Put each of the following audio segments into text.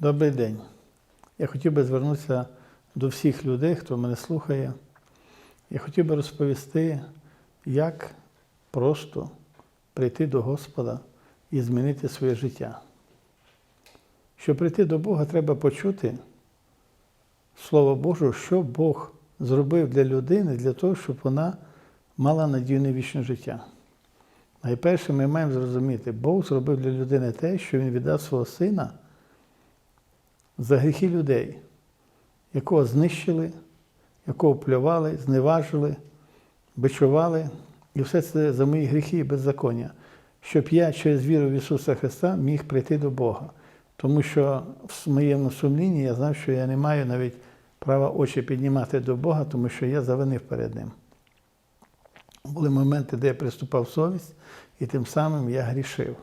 Добрий день. Я хотів би звернутися до всіх людей, хто мене слухає. Я хотів би розповісти, як просто прийти до Господа і змінити своє життя. Щоб прийти до Бога, треба почути Слово Боже, що Бог зробив для людини для того, щоб вона мала надію на вічне життя. Найперше, ми маємо зрозуміти, Бог зробив для людини те, що Він віддав свого сина за гріхи людей, якого знищили, якого плювали, зневажили, бичували, і все це за мої гріхи і беззаконня, щоб я через віру в Ісуса Христа міг прийти до Бога. Тому що в моєму сумлінні я знав, що я не маю навіть права очі піднімати до Бога, тому що я завинив перед Ним. Були моменти, де я приступав совість, і тим самим я грішив.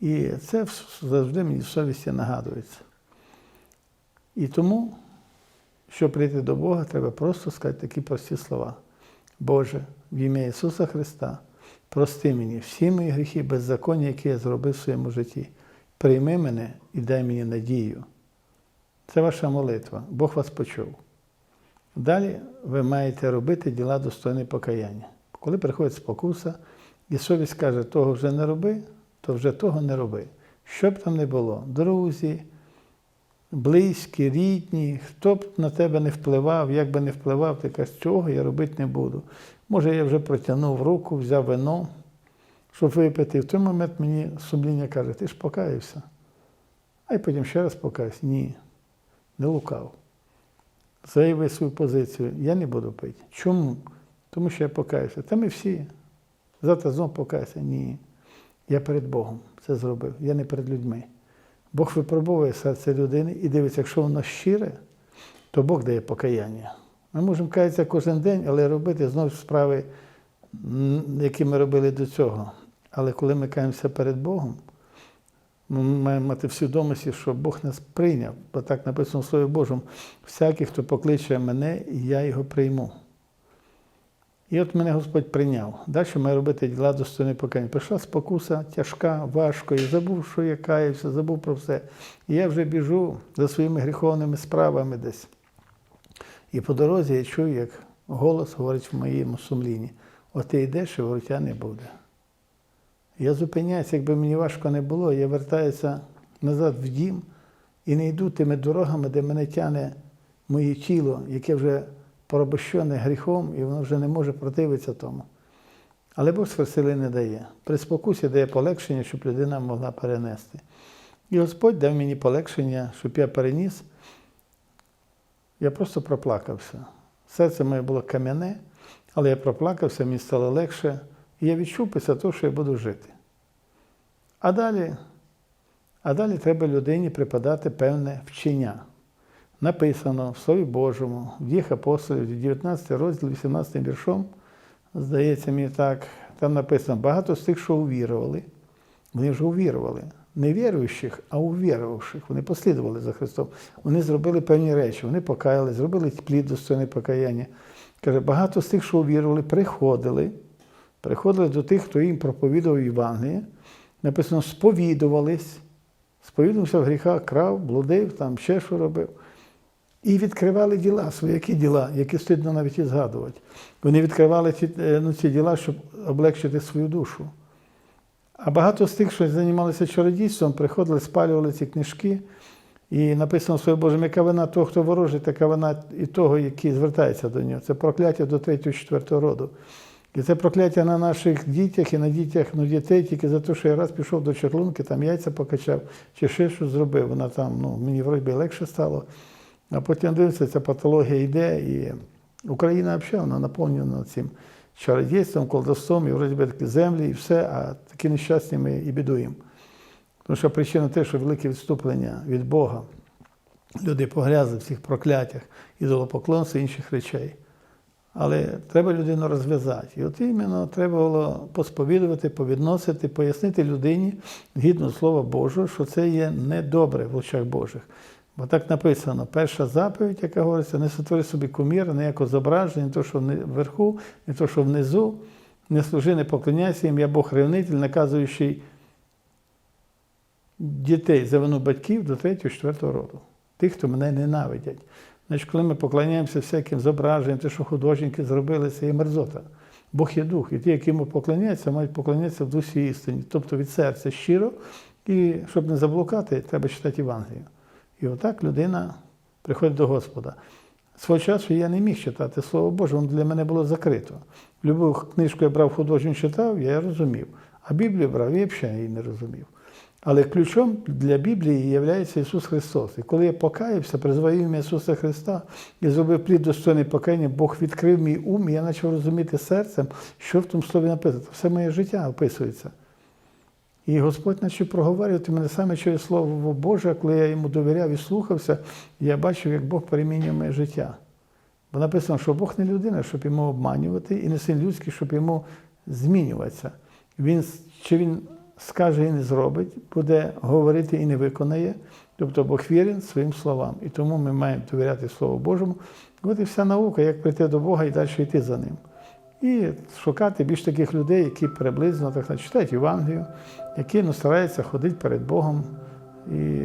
І це завжди мені в совісті нагадується. І тому, щоб прийти до Бога, треба просто сказати такі прості слова. Боже, в ім'я Ісуса Христа, прости мені всі мої гріхи, беззаконня, які я зробив в своєму житті. Прийми мене і дай мені надію. Це ваша молитва. Бог вас почув. Далі ви маєте робити діла достойне покаяння. Коли приходить спокуса, і совість каже, того вже не роби, то вже того не роби. Що б там не було, друзі, близькі, рідні, хто б на тебе не впливав, як би не впливав, ти кажеш, цього я робити не буду. Може, я вже протягнув руку, взяв вино, щоб випити. В той момент мені сумління каже, ти ж покаявся. А й потім ще раз покаюся. Ні, не лукав. Заяви свою позицію, я не буду пити. Чому? Тому що я покаюся. Та ми всі. Завтра знов покаюся. Ні. Я перед Богом це зробив, я не перед людьми. Бог випробовує серце людини і дивиться, якщо воно щире, то Бог дає покаяння. Ми можемо каятися кожен день, але робити знову справи, які ми робили до цього. Але коли ми каємося перед Богом, ми маємо мати в свідомості, що Бог нас прийняв, бо так написано в Слові Божому, всякий, хто покличе мене, я його прийму. І от мене Господь прийняв. Далі має робити діла достойне покаяння. Прийшла спокуса тяжка, важко, і забув, що я каюся, забув про все. І я вже біжу за своїми гріховними справами десь. І по дорозі я чую, як голос говорить в моєму сумлінні: от ти йдеш, і вороття не буде. Я зупиняюся, якби мені важко не було, я вертаюся назад в дім і не йду тими дорогами, де мене тяне моє тіло, яке вже порабощене гріхом, і воно вже не може противитися тому. Але Бог сили не дає. При спокусі дає полегшення, щоб людина могла перенести. І Господь дав мені полегшення, щоб я переніс. Я просто проплакався. Серце моє було кам'яне, але я проплакався, мені стало легше. І я відчув після того, що я буду жити. А далі, а далі треба людині припадати певне вчення. Написано в Слові Божому, в діях апостолів, 19 розділ, 18 віршом, здається мені так, там написано, багато з тих, що увірували, вони вже увірували. Не віруючих, а увірувавших. Вони послідували за Христом. Вони зробили певні речі, вони покаяли, зробили плід достойне покаяння. Каже, багато з тих, що увірували, приходили, приходили до тих, хто їм проповідував Євангеліє. Написано, сповідувались, сповідувався в гріхах, крав, блудив, там ще що робив. І відкривали діла, свої діла, які стидно навіть і згадувати. Вони відкривали ці, ну, ці діла, щоб облегчити свою душу. А багато з тих, що займалися чародійством, приходили, спалювали ці книжки. І написано своє Боже, яка вина того, хто ворожить, така вина і того, який звертається до нього. Це прокляття до 3-4 роду. І це прокляття на наших дітях і на дітях ну, дітей тільки за те, що я раз пішов до черлунки, там яйця покачав, чи ще щось зробив. Вона там, ну, мені вроді легше стало. А потім дивиться, ця патологія йде, і Україна взагалі вона наповнена цим чародійством, колдовством, і вроді би такі землі, і все, а такі нещасні ми і бідуємо. Тому що причина те, що велике відступлення від Бога. Люди погрязли в цих прокляттях, ідолопоклонства і інших речей. Але треба людину розв'язати. І от іменно треба було посповідувати, повідносити, пояснити людині гідно Слова Божого, що це є недобре в очах Божих. Бо так написано, перша заповідь, яка говориться, не сотвори собі куміра, ніякого зображення, не то, що вверху, не то, що внизу, не служи, не поклоняйся їм, я Бог ревнитель, наказуючий дітей за вину батьків до 3-4 роду. Тих, хто мене ненавидять. Значить, коли ми поклоняємося всяким зображенням, те, що художники зробили, це є мерзота. Бог є дух, і ті, які йому поклоняються, мають поклонятися в дусі істині, тобто від серця щиро, і щоб не заблукати, треба читати Євангелію. І отак людина приходить до Господа. Свого часу я не міг читати Слово Боже, воно для мене було закрито. Любу книжку я брав художню читав, я розумів. А Біблію брав, я взагалі її не розумів. Але ключом для Біблії є Ісус Христос. І коли я покаявся, призвав ім'я Ісуса Христа і зробив плід достойний покаяння, Бог відкрив мій ум, і я почав розуміти серцем, що в тому слові написано. Все моє життя описується. І Господь почав проговорювати мене саме через Слово Боже, коли я йому довіряв і слухався, я бачив, як Бог перемінює моє життя. Бо написано, що Бог не людина, щоб йому обманювати, і не син людський, щоб йому змінюватися. Він, чи він скаже і не зробить, буде говорити і не виконає. Тобто Бог вірен своїм словам. І тому ми маємо довіряти Слову Божому. От і вся наука, як прийти до Бога і далі йти за ним. І шукати більш таких людей, які приблизно так сказати, читають Євангелію, які ну, стараються ходити перед Богом і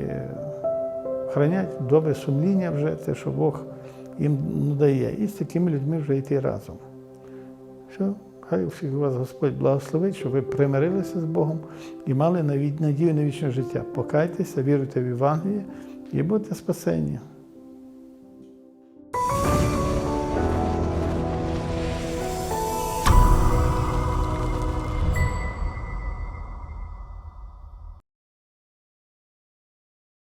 хранять добре сумління вже, те, що Бог їм ну, дає. І з такими людьми вже йти разом. Все, хай всіх вас Господь благословить, щоб ви примирилися з Богом і мали наві- надію на вічне життя. Покайтеся, віруйте в Євангеліє і будьте спасені.